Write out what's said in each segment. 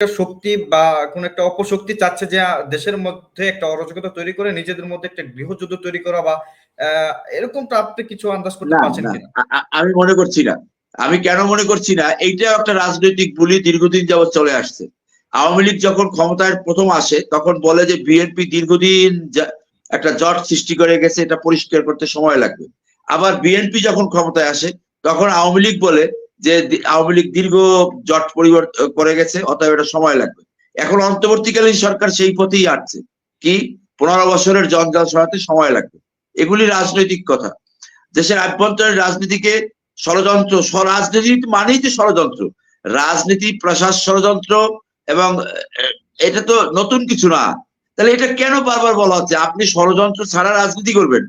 শক্তি বা কোন একটা অপশক্তি চাচ্ছে যে দেশের মধ্যে একটা অরাজকতা তৈরি করে নিজেদের মধ্যে একটা গৃহযুদ্ধ তৈরি করা বা আহ, এরকমটা আপনি কিছু আন্দাজ করতে পারছেন আমি মনে করছি না। আমি কেন মনে করছি না? এইটাও একটা রাজনৈতিক বুলি দীর্ঘদিন যাবৎ চলে আসছে। আওয়ামী লীগ যখন ক্ষমতায় প্রথম আসে তখন বলে যে বিএনপি দীর্ঘদিন একটা জট সৃষ্টি করে গেছে এটা পরিষ্কার করতে সময় লাগবে। আবার বিএনপি যখন ক্ষমতায় আসে তখন আওয়ামী লীগ বলে যে আওয়ামী লীগ দীর্ঘ জট পরিবর্তন করে গেছে, অতএব এটা সময় লাগবে। এখন অন্তর্বর্তীকালীন সরকার সেই পথেই হাঁটছে। কি? পনেরো বছরের জঞ্জাল সরাতে সময় লাগবে। এগুলি রাজনৈতিক কথা। দেশের আভ্যন্তরীণ রাজনীতিকে ষড়যন্ত্র রাজনীতি মানেই তো ষড়যন্ত্র। রাজনীতি প্রশাস ষড়যন্ত্র এবং এটা তো নতুন কিছু না। তাহলে এটা কেন বারবার বলা হচ্ছে? আপনি ষড়যন্ত্র ছাড়া রাজনীতি করবেন।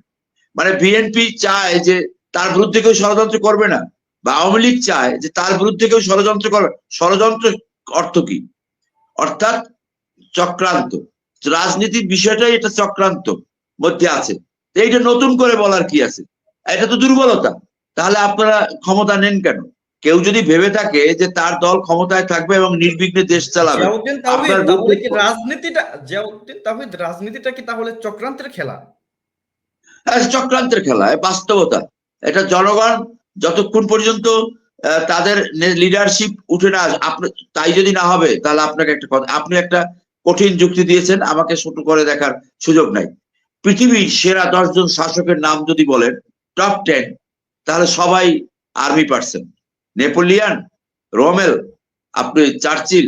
মানে বিএনপি চায় যে তার বিরুদ্ধে কেউ ষড়যন্ত্র করবে না। বা আওয়ামী লীগ চায় যে তার বিরুদ্ধে কেউ ষড়যন্ত্র করবে। ষড়যন্ত্র অর্থ কি? অর্থাৎ চক্রান্ত। রাজনীতির বিষয়টাই এটা চক্রান্ত মধ্যে আছে। এইটা নতুন করে বলার কি আছে? এটা তো দুর্বলতা। তাহলে আপনারা ক্ষমতা নেন কেন? কেউ যদি ভেবে থাকে যে তার দল ক্ষমতায় থাকবে এবং নির্বিঘ্নে দেশ চালাবে। রাজনীতিটা কি তাহলে চক্রান্তের খেলা? হ্যাঁ, চক্রান্তের খেলা বাস্তবতা। এটা জনগণ যতক্ষণ পর্যন্ত তাদের লিডারশিপ উঠে না তাই যদি না হবে, তাহলে আপনাকে একটা কথা আপনি একটা কঠিন যুক্তি দিয়েছেন, আমাকে ছোট করে দেখার সুযোগ নাই। পৃথিবীর সেরা দশজন শাসকের নাম যদি বলেন টপ টেন তাহলে সবাই আর্মি পার্সন নেপোলিয়ান, রোমেল, আপনি চার্চিল,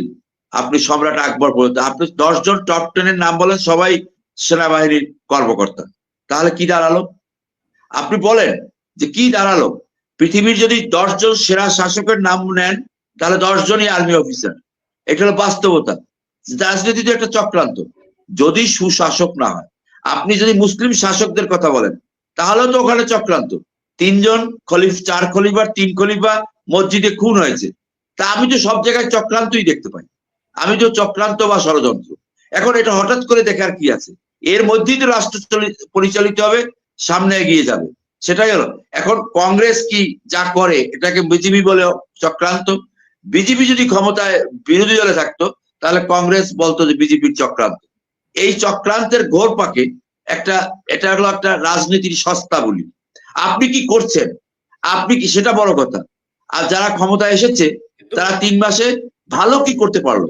আপনি সম্রাট আকবর পর্যন্ত। আপনি দশজন টপ টেনের নাম বলেন, সবাই সেনাবাহিনীর কর্মকর্তা। তাহলে কি দাঁড়াল? আপনি বলেন যে কি দাঁড়াল? পৃথিবীর যদি দশজন সেরা শাসকের নাম নেন, তাহলে দশজনই আর্মি অফিসার। এটা হলো বাস্তবতা। রাজনীতি তো একটা চক্রান্ত। যদি সুশাসক না হয়। আপনি যদি মুসলিম শাসকদের কথা বলেন, তাহলেও তো ওখানে চক্রান্ত। তিনজন খলিফ, চার খলিফার তিন খলিফা মসজিদে খুন হয়েছে। তা আমি তো সব জায়গায় চক্রান্তই দেখতে পাই। আমি তো চক্রান্ত বা ষড়যন্ত্র। এখন এটা হঠাৎ করে দেখার কি আছে? এর মধ্যেই তো রাষ্ট্র চলি- পরিচালিত হবে, সামনে এগিয়ে যাবে। সেটাই হলো এখন কংগ্রেস কি যা করে এটাকে বিজেপি বলে চক্রান্ত। বিজেপি যদি ক্ষমতায় বিরোধী দলে থাকতো তাহলে কংগ্রেস বলতো যে বিজেপির চক্রান্ত। এই চক্রান্তের ঘোর পাকে একটা এটা হলো একটা রাজনীতির সস্তা বলি। আপনি কি করছেন? আপনি কি সেটা বড় কথা। আর যারা ক্ষমতায় এসেছে তারা তিন মাসে ভালো কি করতে পারল?